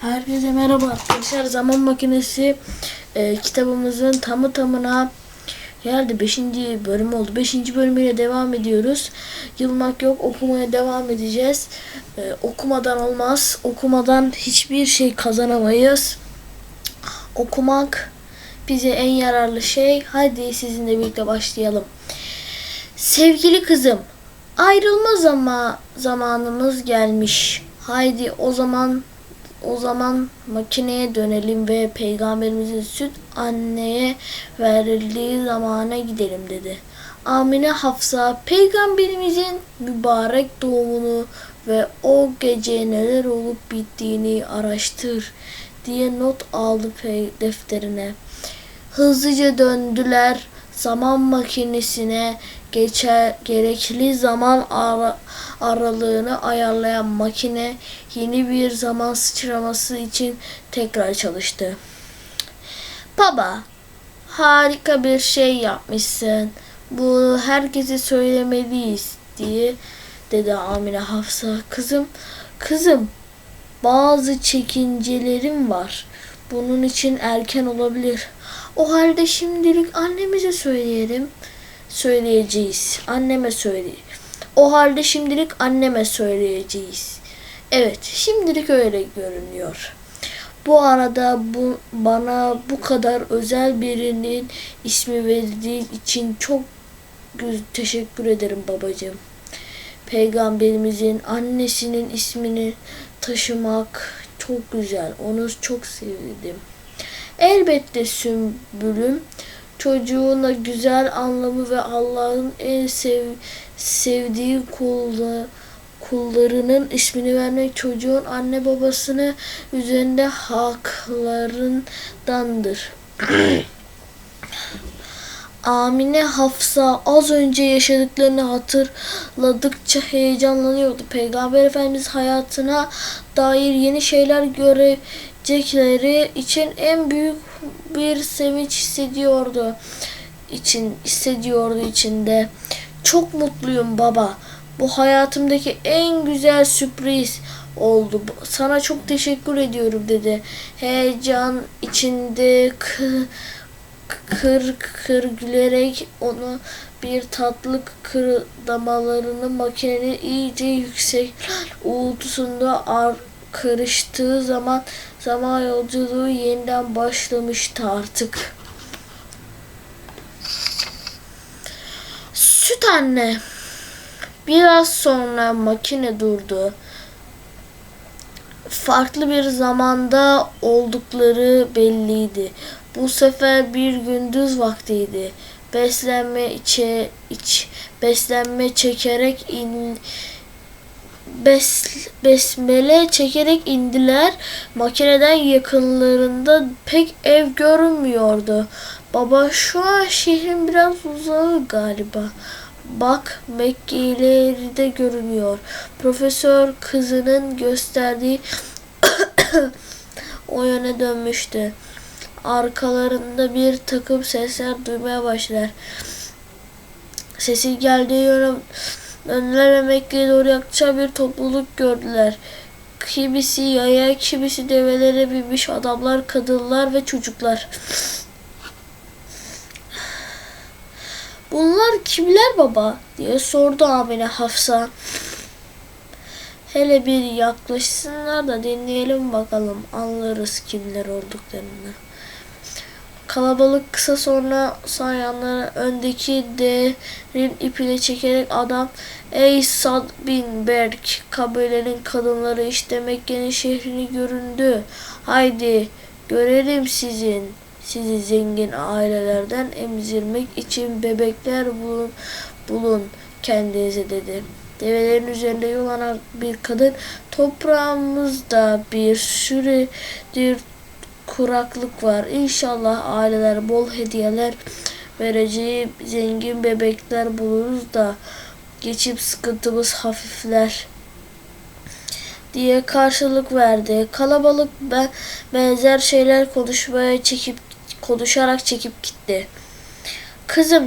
Herkese merhaba arkadaşlar. Zaman makinesi e, kitabımızın tamı tamına geldi. 5. bölüm oldu. 5. bölümüyle devam ediyoruz. Yılmak yok. Okumaya devam edeceğiz. E, okumadan olmaz. Okumadan hiçbir şey kazanamayız. Okumak bize en yararlı şey. Hadi sizinle birlikte başlayalım. Sevgili kızım, ayrılma zama zamanımız gelmiş. Haydi o zaman o zaman makineye dönelim ve peygamberimizin süt anneye verildiği zamana gidelim dedi. Amine Hafsa peygamberimizin mübarek doğumunu ve o gece neler olup bittiğini araştır diye not aldı defterine. Hızlıca döndüler zaman makinesine geçer gerekli zaman ara- aralığını ayarlayan makine yeni bir zaman sıçraması için tekrar çalıştı. Baba, harika bir şey yapmışsın. Bu herkese söylemeliyiz diye dedi Amine Hafsa. Kızım, kızım bazı çekincelerim var. Bunun için erken olabilir. O halde şimdilik annemize söyleyelim. Söyleyeceğiz. Anneme söyle. O halde şimdilik anneme söyleyeceğiz. Evet, şimdilik öyle görünüyor. Bu arada bu bana bu kadar özel birinin ismi verildiği için çok teşekkür ederim babacığım. Peygamberimizin annesinin ismini taşımak çok güzel. Onu çok sevdim. Elbette Sümbülüm çocuğuna güzel anlamı ve Allah'ın en sev, sevdiği kulda, kullarının ismini vermek çocuğun anne babasını üzerinde haklarındandır. Amine Hafsa az önce yaşadıklarını hatırladıkça heyecanlanıyordu. Peygamber Efendimiz hayatına dair yeni şeyler görecekleri için en büyük bir sevinç hissediyordu. için hissediyordu içinde. Çok mutluyum baba. Bu hayatımdaki en güzel sürpriz oldu. Sana çok teşekkür ediyorum dedi. Heyecan içinde kı- kır kır gülerek onu bir tatlı kırdamalarını makinenin iyice yüksek uğultusunda ar karıştığı zaman zaman yolculuğu yeniden başlamıştı artık. Süt anne. Biraz sonra makine durdu. Farklı bir zamanda oldukları belliydi. Bu sefer bir gündüz vaktiydi. Beslenme içe iç beslenme çekerek in bes, besmele çekerek indiler. Makineden yakınlarında pek ev görünmüyordu. Baba şu an şehrin biraz uzağı galiba. Bak Mekke ileride görünüyor. Profesör kızının gösterdiği o yöne dönmüştü. Arkalarında bir takım sesler duymaya başlar. Sesi geldiği yöne döndüler Mekke'ye doğru yaklaşan bir topluluk gördüler. Kimisi yaya, kimisi develere binmiş adamlar, kadınlar ve çocuklar. Bunlar kimler baba? diye sordu Amine Hafsa. Hele bir yaklaşsınlar da dinleyelim bakalım anlarız kimler olduklarını. Kalabalık kısa sonra sayanları öndeki derin ipiyle çekerek adam Ey Sad bin Berk kabilenin kadınları işte Mekke'nin şehrini göründü. Haydi görelim sizin sizi zengin ailelerden emzirmek için bebekler bulun, bulun kendinize dedi. Develerin üzerinde yolanan bir kadın toprağımızda bir süredir kuraklık var. İnşallah aileler bol hediyeler vereceği zengin bebekler buluruz da geçip sıkıntımız hafifler diye karşılık verdi. Kalabalık ben benzer şeyler konuşmaya çekip konuşarak çekip gitti. Kızım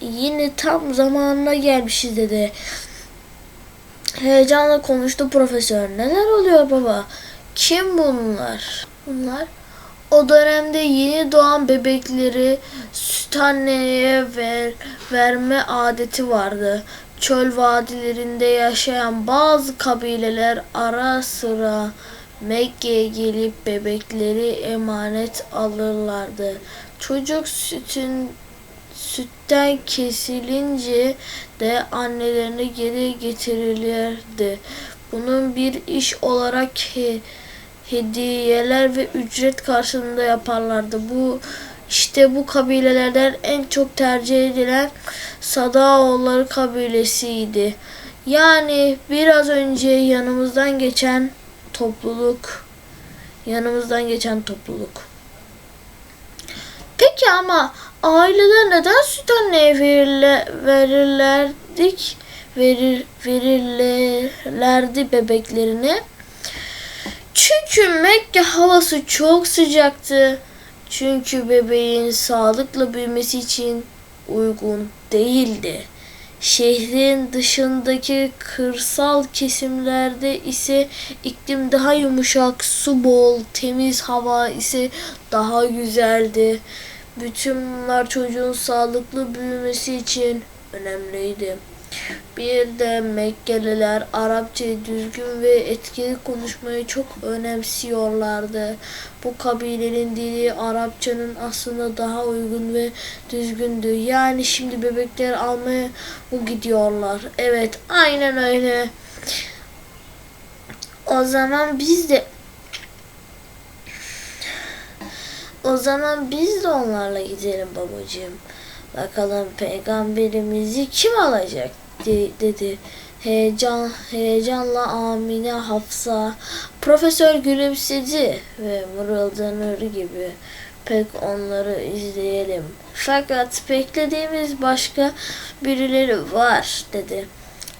yine tam zamanına gelmişiz dedi. Heyecanla konuştu profesör. Neler oluyor baba? Kim bunlar? Bunlar o dönemde yeni doğan bebekleri süt anneye ver, verme adeti vardı. Çöl vadilerinde yaşayan bazı kabileler ara sıra Mekke'ye gelip bebekleri emanet alırlardı. Çocuk sütün sütten kesilince de annelerine geri getirilirdi. Bunun bir iş olarak hediyeler ve ücret karşılığında yaparlardı. Bu işte bu kabilelerden en çok tercih edilen Sadaoğulları kabilesiydi. Yani biraz önce yanımızdan geçen topluluk yanımızdan geçen topluluk. Peki ama aileler neden süt anneye verirle, verirlerdik? Verir, verirlerdi bebeklerini. Çünkü Mekke havası çok sıcaktı. Çünkü bebeğin sağlıklı büyümesi için uygun değildi. Şehrin dışındaki kırsal kesimlerde ise iklim daha yumuşak, su bol, temiz hava ise daha güzeldi. Bütün bunlar çocuğun sağlıklı büyümesi için önemliydi. Bir de Mekkeliler Arapçayı düzgün ve etkili konuşmayı çok önemsiyorlardı. Bu kabilenin dili Arapçanın aslında daha uygun ve düzgündü. Yani şimdi bebekler almaya mı gidiyorlar? Evet, aynen öyle. O zaman biz de o zaman biz de onlarla gidelim babacığım. Bakalım peygamberimizi kim alacak dedi. Heyecan, heyecanla Amine Hafsa. Profesör gülümsedi ve mırıldanır gibi. Pek onları izleyelim. Fakat beklediğimiz başka birileri var dedi.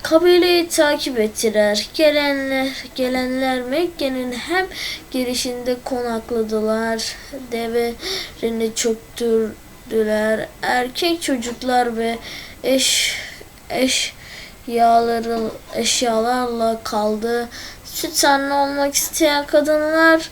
Kabileyi takip ettiler. Gelenler, gelenler Mekke'nin hem girişinde konakladılar. Develerini çöktürdüler. Erkek çocuklar ve eş eşyaları eşyalarla kaldı. Süt anne olmak isteyen kadınlar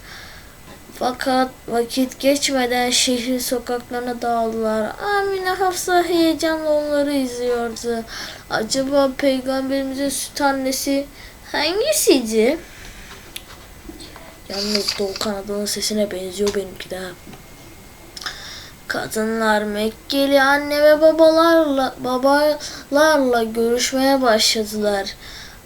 fakat vakit geçmeden şehrin sokaklarına dağıldılar. Amine Hafsa heyecanla onları izliyordu. Acaba peygamberimizin süt annesi hangisiydi? Yalnız Doğu Kanada'nın sesine benziyor benimki de. Kadınlar Mekkeli anne ve babalarla babalarla görüşmeye başladılar.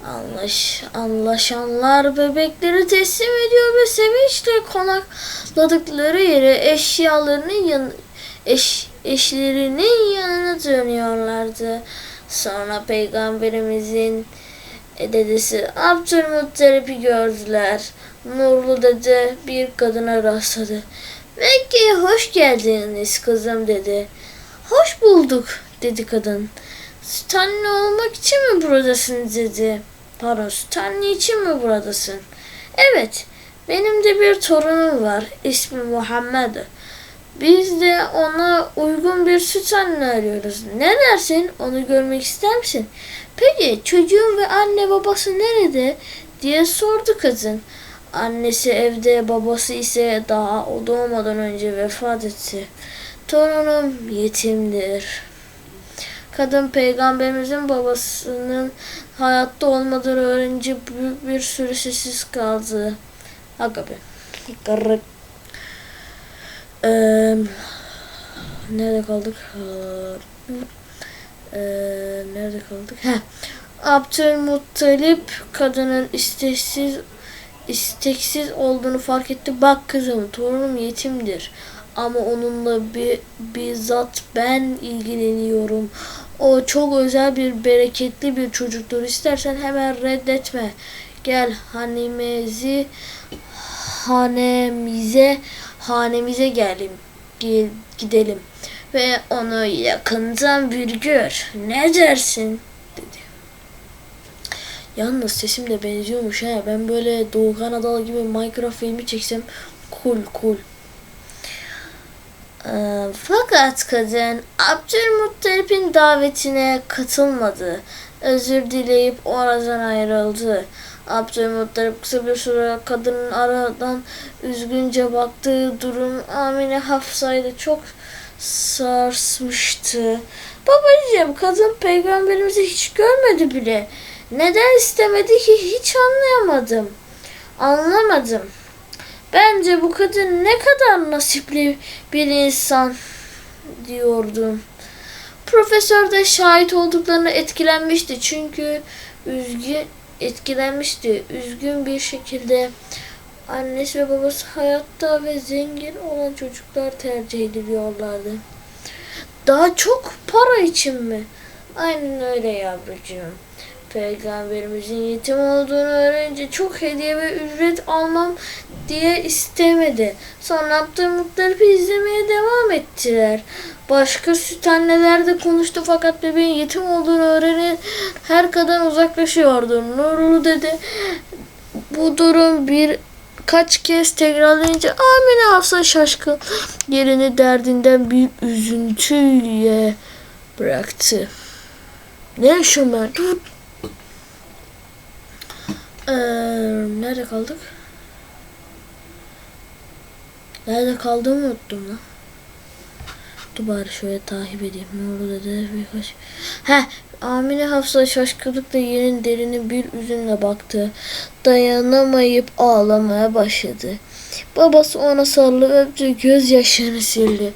Anlaş, anlaşanlar bebekleri teslim ediyor ve sevinçle konakladıkları yere eşyalarının yan, eş, eşlerinin yanına dönüyorlardı. Sonra peygamberimizin dedesi Abdülmuttalip'i gördüler. Nurlu dede bir kadına rastladı. Mekke'ye hoş geldiniz kızım dedi. Hoş bulduk dedi kadın. Süt anne olmak için mi buradasın dedi. Pardon süt anne için mi buradasın? Evet benim de bir torunum var. İsmi Muhammed. Biz de ona uygun bir süt anne arıyoruz. Ne dersin? Onu görmek ister misin? Peki çocuğun ve anne babası nerede? diye sordu kadın. Annesi evde, babası ise daha o doğmadan önce vefat etti. Torunum yetimdir. Kadın peygamberimizin babasının hayatta olmadığını öğrenince büyük bir süre sessiz kaldı. Aga be. Garip. Ee, nerede kaldık? Ee, nerede kaldık? Heh. Abdülmuttalip kadının isteksiz isteksiz olduğunu fark etti. Bak kızım torunum yetimdir. Ama onunla bir bizzat ben ilgileniyorum. O çok özel bir bereketli bir çocuktur. İstersen hemen reddetme. Gel hanemizi hanemize hanemize gelim gel, gidelim ve onu yakından bir gör. Ne dersin? Yalnız sesim de benziyormuş ha. Ben böyle Doğu Kanadalı gibi Minecraft filmi çeksem cool cool. Ee, fakat kadın Abdülmuttalip'in davetine katılmadı. Özür dileyip oradan ayrıldı. Abdülmuttalip kısa bir süre kadının aradan üzgünce baktığı durum Amine Hafsa'yı da çok sarsmıştı. Babacığım kadın peygamberimizi hiç görmedi bile. Neden istemedi ki hiç anlayamadım. Anlamadım. Bence bu kadın ne kadar nasipli bir insan diyordum. Profesör de şahit olduklarına etkilenmişti çünkü üzgün etkilenmişti. Üzgün bir şekilde annesi ve babası hayatta ve zengin olan çocuklar tercih ediliyorlardı. Daha çok para için mi? Aynen öyle yavrucuğum. Peygamberimizin yetim olduğunu öğrenince çok hediye ve ücret almam diye istemedi. Sonra Abdülmuttalip'i izlemeye devam ettiler. Başka süt anneler de konuştu fakat bebeğin yetim olduğunu öğrenen her kadın uzaklaşıyordu. Nurulu dedi bu durum bir kaç kez tekrarlayınca Amine Hafsa şaşkın yerini derdinden bir üzüntüyle bıraktı. Ne yaşıyorum ben? Ee, nerede kaldık? Nerede kaldığımı unuttum lan. Dur bari şöyle takip edeyim. Ne olur dedi birkaç. He, Amine Hafsa şaşkınlıkla yerin derine bir üzümle baktı. Dayanamayıp ağlamaya başladı. Babası ona sarılıp öptü, gözyaşlarını sildi.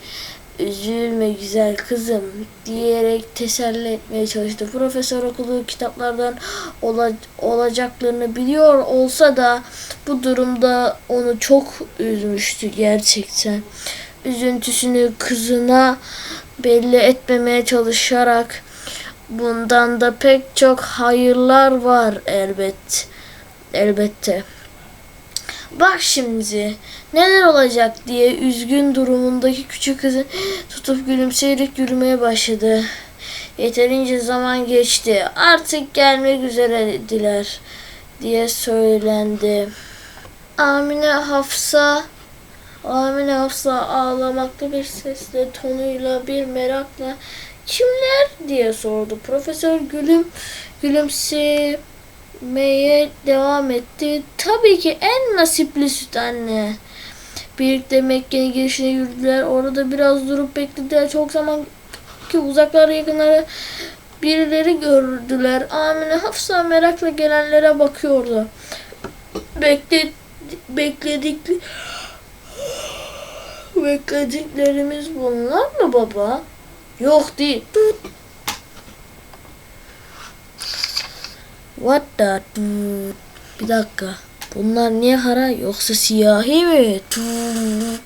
Üzülme güzel kızım diyerek teselli etmeye çalıştı. Profesör okuduğu kitaplardan ola- olacaklarını biliyor olsa da bu durumda onu çok üzmüştü gerçekten. Üzüntüsünü kızına belli etmemeye çalışarak bundan da pek çok hayırlar var elbet. Elbette. Bak şimdi neler olacak diye üzgün durumundaki küçük kızı tutup gülümseyerek yürümeye başladı. Yeterince zaman geçti. Artık gelmek üzerediler diye söylendi. Amine Hafsa Amine Hafsa ağlamaklı bir sesle tonuyla bir merakla kimler diye sordu. Profesör gülüm gülümsemeye devam etti. Tabii ki en nasipli süt anne. Birlikte Mekke'nin girişine yürüdüler. Orada biraz durup beklediler. Çok zaman ki uzaklara yakınlara birileri gördüler. Amine Hafsa merakla gelenlere bakıyordu. Bekle, bekledik Beklediklerimiz bunlar mı baba? Yok değil. What the tut. Bir dakika. Bunlar niye hara yoksa siyahi mi? Tut.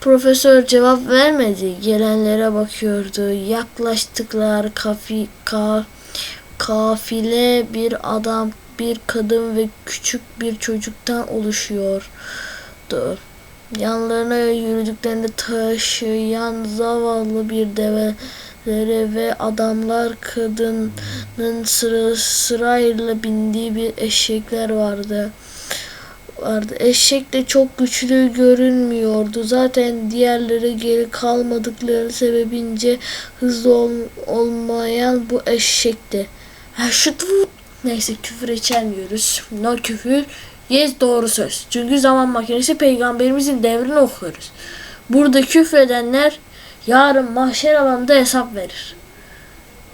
Profesör cevap vermedi. Gelenlere bakıyordu. Yaklaştıklar kafi, ka, kafile bir adam, bir kadın ve küçük bir çocuktan oluşuyordu. Yanlarına yürüdüklerinde taşıyan zavallı bir develeri ve adamlar kadının sıra, sırayla bindiği bir eşekler vardı. vardı. Eşek de çok güçlü görünmüyordu. Zaten diğerleri geri kalmadıkları sebebince hızlı ol, olmayan bu eşekti. Ha şu neyse küfür içermiyoruz. No küfür. Yes doğru söz. Çünkü zaman makinesi peygamberimizin devrini okuyoruz. Burada küfredenler yarın mahşer alanında hesap verir.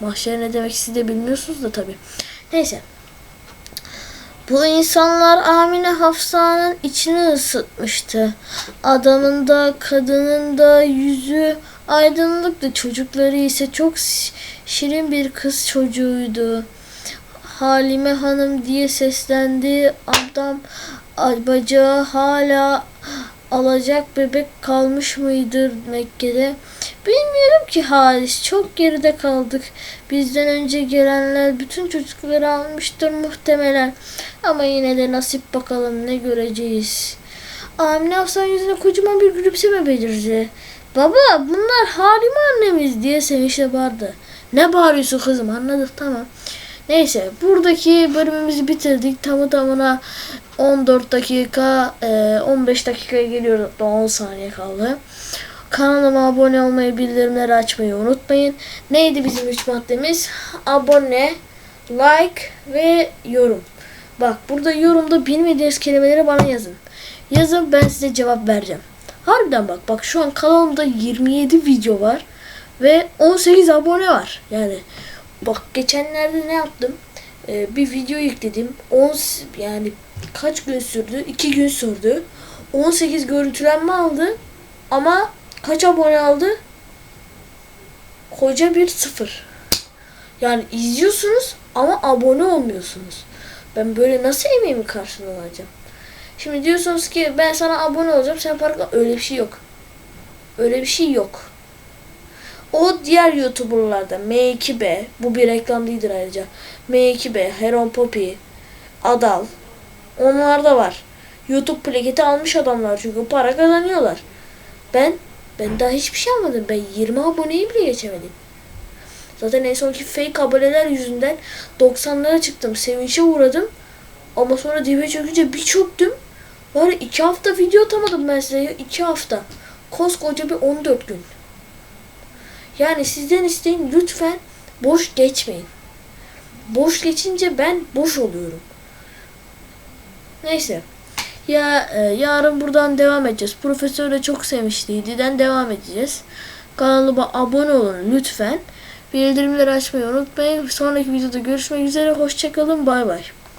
Mahşer ne demek siz de bilmiyorsunuz da tabi. Neyse. Bu insanlar Amine Hafsa'nın içini ısıtmıştı. Adamın da kadının da yüzü aydınlıktı. Çocukları ise çok şirin bir kız çocuğuydu. Halime Hanım diye seslendi. Adam bacağı hala alacak bebek kalmış mıydır Mekke'de? Bilmiyorum ki Halis. Çok geride kaldık. Bizden önce gelenler bütün çocukları almıştır muhtemelen. Ama yine de nasip bakalım ne göreceğiz. Amine Hafsan yüzüne kocaman bir gülümseme belirdi. Baba bunlar Halime annemiz diye sevinçle bağırdı. Ne bağırıyorsun kızım anladık tamam. Neyse buradaki bölümümüzü bitirdik. Tamı tamına 14 dakika 15 dakikaya geliyoruz. Hatta 10 saniye kaldı. Kanalıma abone olmayı, bildirimleri açmayı unutmayın. Neydi bizim üç maddemiz? Abone, like ve yorum. Bak burada yorumda bilmediğiniz kelimeleri bana yazın. Yazın ben size cevap vereceğim. Harbiden bak bak şu an kanalımda 27 video var ve 18 abone var. Yani bak geçenlerde ne yaptım? Ee, bir video yükledim. 10 yani kaç gün sürdü? 2 gün sürdü. 18 görüntülenme aldı. Ama kaç abone aldı? Koca bir sıfır. Yani izliyorsunuz ama abone olmuyorsunuz. Ben böyle nasıl emeğimi karşılığını alacağım? Şimdi diyorsunuz ki ben sana abone olacağım sen para öyle bir şey yok. Öyle bir şey yok. O diğer YouTuber'larda M2B bu bir reklam değildir ayrıca. M2B, Heron Poppy, Adal onlar da var. YouTube plaketi almış adamlar çünkü para kazanıyorlar. Ben ben daha hiçbir şey almadım. Ben 20 aboneyi bile geçemedim. Zaten en sonki fake aboneler yüzünden 90'lara çıktım. Sevinçe uğradım. Ama sonra dibe çökünce bir çöktüm. Var ya iki hafta video atamadım ben size ya. iki hafta. Koskoca bir 14 gün. Yani sizden isteyin lütfen boş geçmeyin. Boş geçince ben boş oluyorum. Neyse. Ya e, yarın buradan devam edeceğiz. Profesör de çok sevmiştiydi'den devam edeceğiz. Kanalıma abone olun lütfen. Bildirimleri açmayı unutmayın. Sonraki videoda görüşmek üzere. Hoşçakalın. Bay bay.